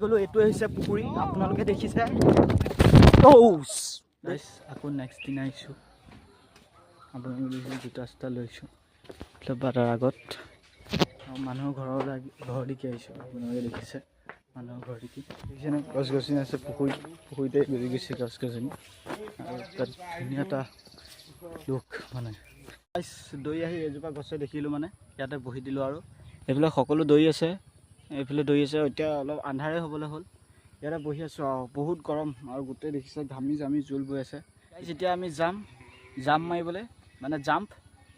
গ'লো এইটোৱে হৈছে পুখুৰী। আপোনালোকে দেখিছে। আকৌ নেক্সট দিনা আহিছোঁ। আপোনালোকে দেখিছে, জোতা চোতা লৈছোঁ। মতলব বাটাৰ আগত। আৰু মানুহৰ ঘৰৰ লাগি, ঘৰ দেখি আহিছোঁ। আপোনালোকে দেখিছে মানুহৰ ঘৰ দেখি। দেখিছেনে গছ গছনি আছে, পুখুৰী, পুখুৰীতে গজি গৈছে গছ গছনি। আৰু তাত ধুনীয়া এটা লোক মানে। দৈ আহি এজোপা গছে দেখিলোঁ মানে। ইয়াতে বহি দিলোঁ আৰু। এইফালে সকলো দৈ আছে। এইফালে দৈ আছে এতিয়া অলপ আন্ধাৰে হ'বলৈ হ'ল। ইয়াতে বহি আছোঁ আৰু বহুত গৰম আৰু গোটেই দেখিছে ঘামি জামি জোল বৈ আছে। যেতিয়া আমি যাম জাম্প মাৰিবলৈ মানে জাম্প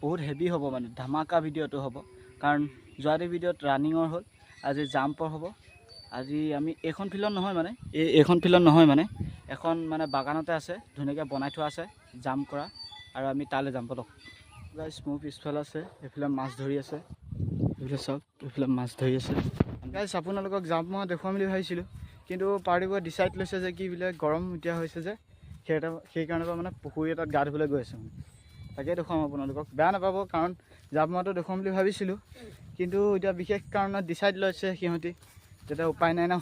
বহুত হেভি হ'ব মানে ধামাকা ভিডিঅ'টো হ'ব। কাৰণ যোৱাটো ভিডিঅ'ত ৰানিঙৰ হ'ল আজি জাম্পৰ হ'ব। আজি আমি এইখন ফিল্ডত নহয় মানে এই এইখন ফিল্ডত নহয় মানে এখন মানে বাগানতে আছে ধুনীয়াকৈ বনাই থোৱা আছে জাম্প কৰা। আৰু আমি তালৈ যাম গাইছ মোৰ পিছফালে আছে এইফালে মাছ ধৰি আছে। এইফালে চাওক এইফালে মাছ ধৰি আছে। গাইছ আপোনালোকক জাম্প মৰা দেখুৱাম বুলি ভাবিছিলোঁ। কিন্তু পাৰ্টিবোৰে ডিচাইড লৈছে যে কি বোলে গৰম এতিয়া হৈছে যে সেই সেইকাৰণে পৰা মানে পুখুৰী এটাত গা ধুবলৈ গৈ আছে। তাকে দেখুৱাম আপোনালোকক। বেয়া নাপাব কাৰণ জাপ মৰাটো দেখুৱাম বুলি ভাবিছিলোঁ। কিন্তু এতিয়া বিশেষ কাৰণত ডিচাইড লৈছে সিহঁতি। তেতিয়া উপায় নাই ন?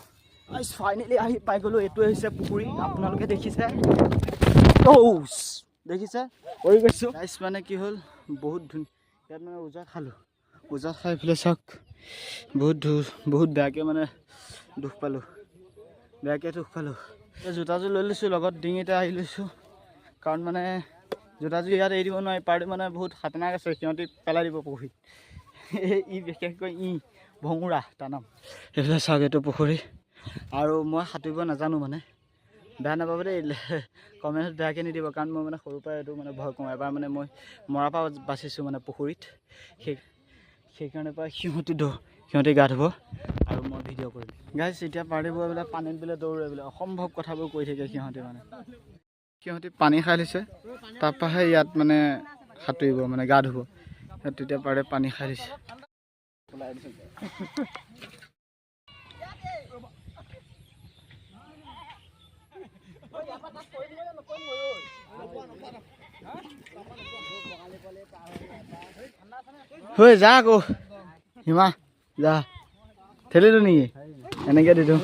ফাইনেলি আহি পাই গ'লোঁ। এইটোৱে হৈছে পুখুৰী। আপোনালোকে দেখিছে? দেখিছে? কৰি গৈছোঁ। মানে কি হ'ল? বহুত ধুনীয়া ইয়াত মানে উজা খালোঁ। উজা খাই পেলাই চাওক। বহুত বহুত বেয়াকৈ মানে দুখ পালোঁ। বেয়াকৈ দুখ পালোঁ। এই জোতাযোৰ লৈ লৈছোঁ লগত ডিঙিতে আহি লৈছোঁ। কাৰণ মানে জোতাযোৰ ইয়াত এৰি দিব নোৱাৰি পাৰ্টি মানে বহুত খাতনাক আছে সিহঁতি পেলাই দিব পুখুৰীত। এই ই বিশেষকৈ ই ভঙুৰা নাম। এইফালে চাওক এইটো পুখুৰী। আৰু মই সাঁতুৰিব নাজানো মানে। বেয়া নাপাব দেই কমেণ্টত বেয়াকৈ নিদিব কাৰণ মই মানে সৰুৰ পৰাই এইটো মানে ভয় কৰোঁ। এবাৰ মানে মই মৰাৰ পৰা বাচিছোঁ মানে পুখুৰীত। সেই সেইকাৰণে পৰা সিহঁতি দৌ সিহঁতি গা ধুব আৰু মই ভিডিঅ' কৰিম। গাইছ এতিয়া পাৰ্টিবোৰ বোলে পানীত বোলে দৌৰে বোলে অসম্ভৱ কথাবোৰ কৈ থাকে সিহঁতে মানে। সিহঁতি পানী খাই লৈছে তাৰপৰাহে ইয়াত মানে সাঁতুৰিব মানে গা ধুব। ইয়াত তেতিয়া পাৰে পানী খাই দিছে হৈ যা আকৌ হিমা যা ঠেলিলো নেকি এনেকে দি দিওঁ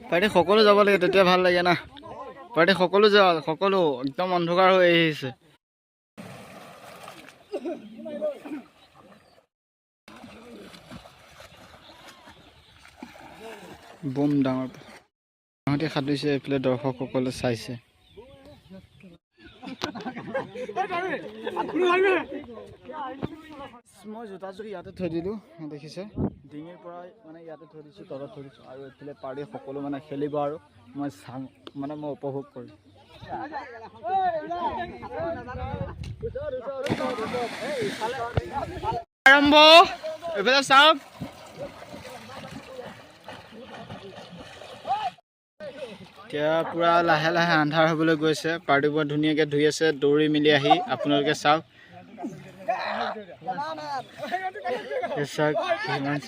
পাৰ্টি সকলো যাব লাগে তেতিয়া ভাল লাগে না পাৰ্টি সকলো যাব সকলো একদম অন্ধকাৰ হৈ আহিছে বম ডাঙৰ সিহঁতি সাঁতুৰিছে এইফালে দৰ্শকসকলে চাইছে মই জোতাযোৰ ইয়াতে থৈ দিলোঁ দেখিছে? ডিঙিৰ পৰা মানে ইয়াতে থৈ দিছোঁ তলত থৈ দিছোঁ। আৰু এইফালে পাৰি সকলো মানে খেলিব আৰু মই চাম মানে মই উপভোগ কৰিম। আৰম্ভ! এইফালে চাওক! এতিয়া পূৰা লাহে লাহে আন্ধাৰ হ'বলৈ গৈছে। পাৰ্টিবোৰ ধুনীয়াকৈ ধুই আছে, দৌৰি মেলি আহি আপোনালোকে চাওক। চাওক কিমান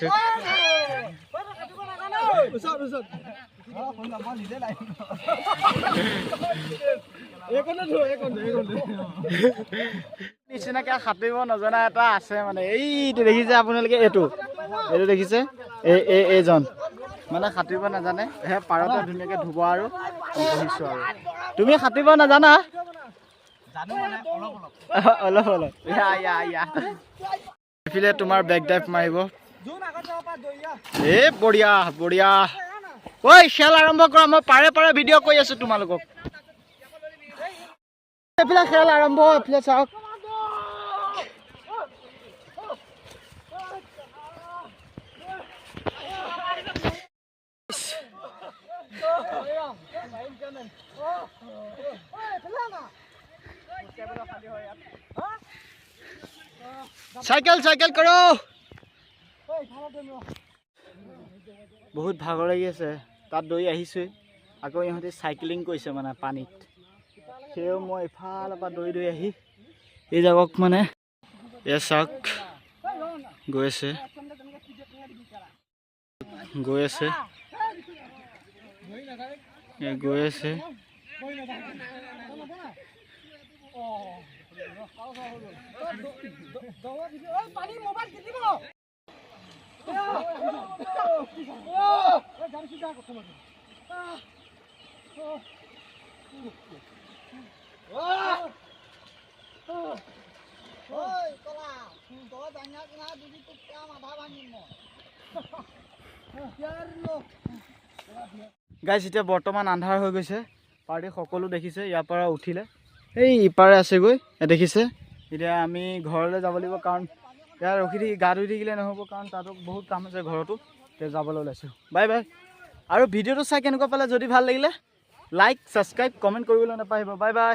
নিচিনাকে সাঁতুৰিব নজনা এটা আছে মানে। এইটো দেখিছে আপোনালোকে এইটো। এইটো দেখিছে? এই, এইজন। মানে সাঁতুৰিব নাজানে? সেই পাৰতে ধুনীয়াকৈ ধুব আৰু বহিছোঁ আৰু। তুমি সাঁতুৰিব নাজানা? অলপ অলপ। ইয়া এইফালে তোমাৰ বেক ড্ৰাইভ মাৰিব। এ বঢ়িয়া বঢ়িয়া। ঐ খেল আৰম্ভ কৰা মই পাৰে পাৰে ভিডিঅ' কৰি আছোঁ তোমালোকক। এইফালে খেল আৰম্ভ এইফালে চাওক। চাইকেল চাইকেল কৰক বহুত ভাগৰ লাগি আছে। তাত দৌৰি আহিছোঁৱেই। আকৌ ইহঁতে চাইকেলিং কৰিছে মানে পানীত। সেয়েও মই ইফালৰ পৰা দৌৰি দৌৰি আহি এই জাগক মানে এয়া চাওক গৈ আছে। গৈ আছে। গৈ আছে। গাইছ এতিয়া বৰ্তমান আন্ধাৰ হৈ গৈছে। পাৰ্টি সকলো দেখিছে ইয়াৰ পৰা উঠিলে। এই ইপাৰে আছেগৈ দেখিছে? এতিয়া আমি ঘৰলৈ যাব লাগিব কাৰণ ইয়াত ৰখি থাকি গা ধুই থাকিলে নহ'ব কাৰণ তাতো বহুত কাম আছে ঘৰতো এতিয়া যাবলৈ ওলাইছোঁ। Bye bye. আৰু ভিডিঅ'টো চাই কেনেকুৱা পালে যদি ভাল লাগিলে লাইক ছাবস্ক্ৰাইব কমেণ্ট কৰিবলৈ নাপাহৰিব। Bye bye.